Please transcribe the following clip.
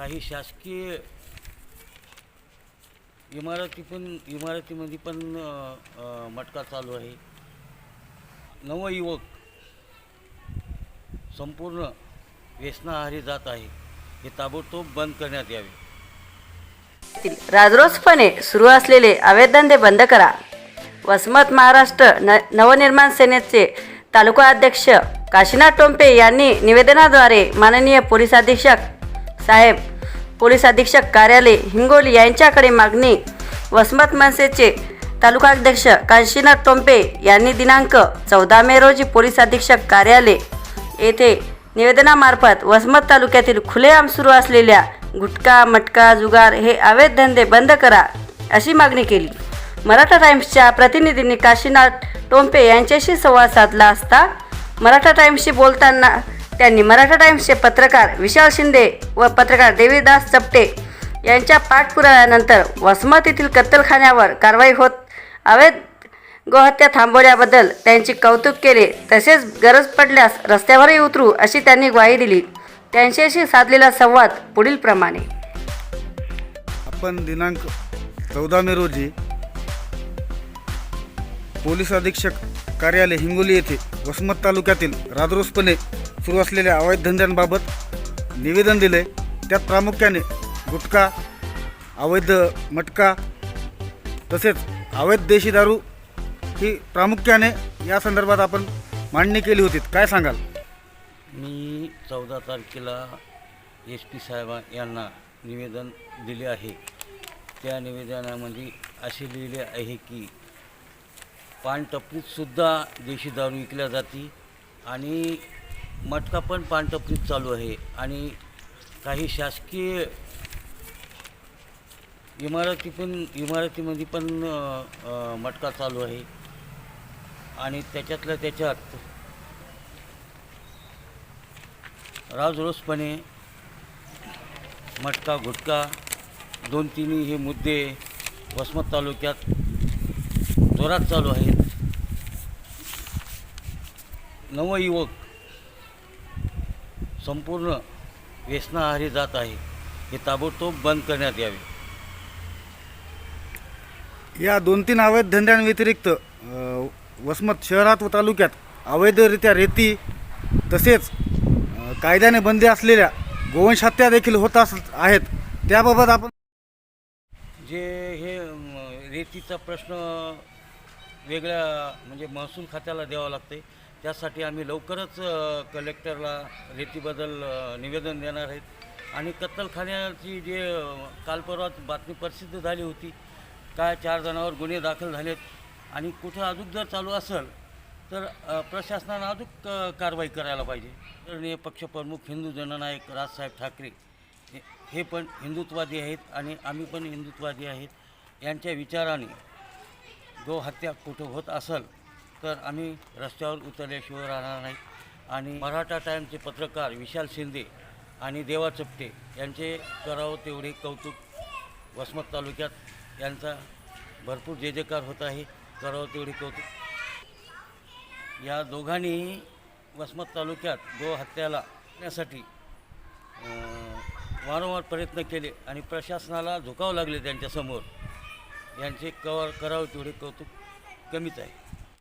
काही शासकीय इमारती पण इमारतीमध्ये पण मटका चालू आहे. नवयुवक संपूर्ण व्यसनाहारी जात आहे. हे ताबडतोब बंद करण्यात यावे. राजरोसपणे सुरू असलेले अवैधधंदे बंद करा. वसमत महाराष्ट्र न नवनिर्माण सेनेचे तालुका अध्यक्ष काशीनाथ टोंपे यांनी निवेदनाद्वारे माननीय पोलीस अधीक्षक साहेब. पोलीस अधीक्षक कार्यालय हिंगोली यांच्याकडे मागणी. वसमत मनसेचे तालुकाध्यक्ष काशीनाथ टोंपे यांनी दिनांक चौदा मे रोजी पोलीस अधीक्षक कार्यालय येथे निवेदनामार्फत वसमत तालुक्यातील खुलेआम सुरू असलेल्या गुटखा मटका जुगार हे अवैध धंदे बंद करा अशी मागणी केली. मराठा टाइम्सच्या प्रतिनिधींनी काशीनाथ टोंपे यांच्याशी संवाद साधला असता मराठा टाइम्सशी बोलताना त्यांनी मराठा टाइम्सचे पत्रकार विशाल शिंदे व पत्रकार देवीदास चपटे यांच्या पाठपुराव्यानंतर वसमत येथील कत्तलखान्यावर कारवाई होत. अवैध गोहत्या थांबवल्याबद्दल त्यांचे कौतुक केले. तसेच गरज पडल्यास रस्त्यावरही उतरू अशी त्यांनी ग्वाही दिली. त्यांच्याशी साधलेला संवाद पुढील प्रमाणे. आपण दिनांक चौदा मे रोजी पोलीस अधीक्षक कार्यालय हिंगोली येथे वसमत तालुक्यातील राजरोसपणे सुरू असलेल्या अवैध धंद्यांबाबत निवेदन दिले त्यात प्रामुख्याने गुटखा अवैध मटका तसेच अवैध देशी दारू ही प्रामुख्याने या संदर्भात आपण मांडणी केली होती. काय सांगाल? मी चौदा तारखेला एस पी साहेब यांना निवेदन दिले आहे. त्या निवेदनामध्ये असे लिहिले आहे की पानटपरीतसुद्धा देशी दारू विकल्या जाते आणि मटका पण पानटपरीत चालू आहे आणि काही शासकीय इमारती पण इमारतीमध्ये पण मटका चालू आहे. आणि त्याच्यातल्या त्याच्यात राजरोसपणे मटका गुटका दोन तिन्ही हे मुद्दे वसमत तालुक्यात जोरात चालू आहेत. नवयुवक संपूर्ण व्यसनाहारी जात आहे. हे ताबडतोब बंद करण्यात यावे. या दोन तीन अवैध धंद्यांव्यतिरिक्त वसमत शहरात व तालुक्यात अवैधरित्या रेती तसेच कायद्याने बंदी असलेल्या गोवंश हत्या देखील होत अस आहेत. त्याबाबत आपण जे हे रेतीचा प्रश्न वेगळ्या म्हणजे महसूल खात्याला द्यावा लागते त्यासाठी आम्ही लवकरच कलेक्टरला रेतीबद्दल निवेदन देणार आहेत. आणि कत्तलखान्याची जे अ, काल बातमी प्रसिद्ध झाली होती काय चार जणांवर गुन्हे दाखल झालेत आणि कुठं अजून जर चालू असेल तर प्रशासनानं अजून क- कारवाई करायला पाहिजे. आदरणीय पक्षप्रमुख हिंदू जननायक राजसाहेब ठाकरे हे- हे पण हिंदुत्वादी आहेत आणि आम्ही पण हिंदुत्वादी आहेत. यांच्या विचाराने गोहत्या कुठं होत असेल तर आम्ही रस्त्यावर उतरल्याशिवाय राहणार नाही. आणि मराठा टाईमचे पत्रकार विशाल शिंदे आणि देवा चपटे यांचे करावं तेवढे कौतुक वसमत तालुक्यात यांचा भरपूर जे जेकार होत आहे करावं तेवढे कौतुक. या दोघांनीही वसमत तालुक्यात गो हत्याला करण्यासाठी वारंवार प्रयत्न केले आणि प्रशासनाला झुकावं लागले त्यांच्यासमोर. यांचे कवर करावं तेवढे कौतुक कमीच आहे.